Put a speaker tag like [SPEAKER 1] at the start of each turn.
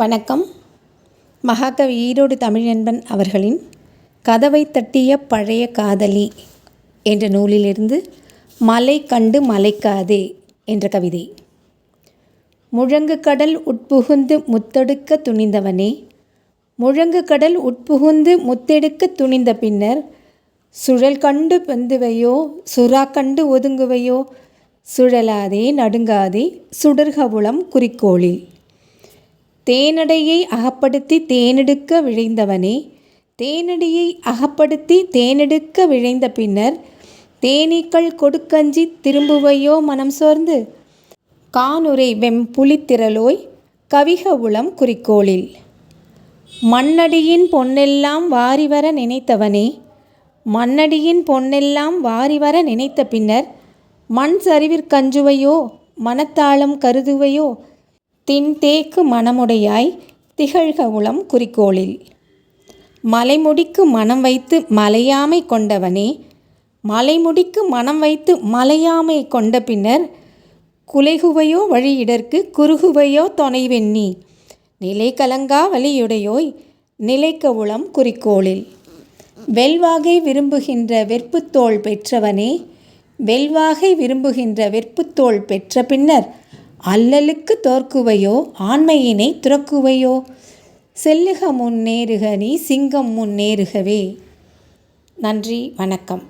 [SPEAKER 1] வணக்கம். மகாகவி ஈரோடு தமிழன்பன் அவர்களின் கதவை தட்டிய பழைய காதலி என்ற நூலிலிருந்து மலை கண்டு மலைக்காதே என்ற கவிதை. முழங்கு கடல் உட்புகுந்து முத்தெடுக்க துணிந்தவனே. முழங்கு கடல் உட்புகுந்து முத்தெடுக்க துணிந்த பின்னர் சுழல் கண்டு பெந்துவையோ சுறா கண்டு ஒதுங்குவையோ சுழலாதே நடுங்காதே சுடர்கவுளம் குறிக்கோளில். தேனடையை அகப்படுத்தி தேனெடுக்க விழைந்தவனே தேனடியை அகப்படுத்தி தேனெடுக்க விழைந்த பின்னர் தேனீக்கள் கொடுக்கஞ்சி திரும்புவையோ மனம் சோர்ந்து? கானுரை வெம் புலித்திரலோய் கவிக உளம் குறிக்கோளில். மண்ணடியின் பொன்னெல்லாம் வாரிவர நினைத்தவனே மண்ணடியின் பொன்னெல்லாம் வாரிவர நினைத்த பின்னர் மண் சரிவிற்கஞ்சுவையோ மனத்தாளம் கருதுவையோ தின்தேக்கு மனமுடையாய் திகழ்க உளம் குறிக்கோளில். மலைமுடிக்கு மனம் வைத்து மலையாமை கொண்டவனே மலைமுடிக்கு மனம் வைத்து மலையாமை கொண்ட பின்னர் குலைகுவையோ வழியிடற்கு குறுகுவையோ துணைவெண்ணி நிலை கலங்கா வழியுடையோய் நிலைக்க உளம் குறிக்கோளில். வெல்வாகை விரும்புகின்ற வெற்புத்தோள் பெற்றவனே வெல்வாகை விரும்புகின்ற வெற்புத்தோள் பெற்ற பின்னர் அல்லலுக்கு தோற்குவையோ ஆண்மையினை துறக்குவையோ? செல்லுக முன்னேறுக நீ சிங்கம் முன்னேறுகவே. நன்றி வணக்கம்.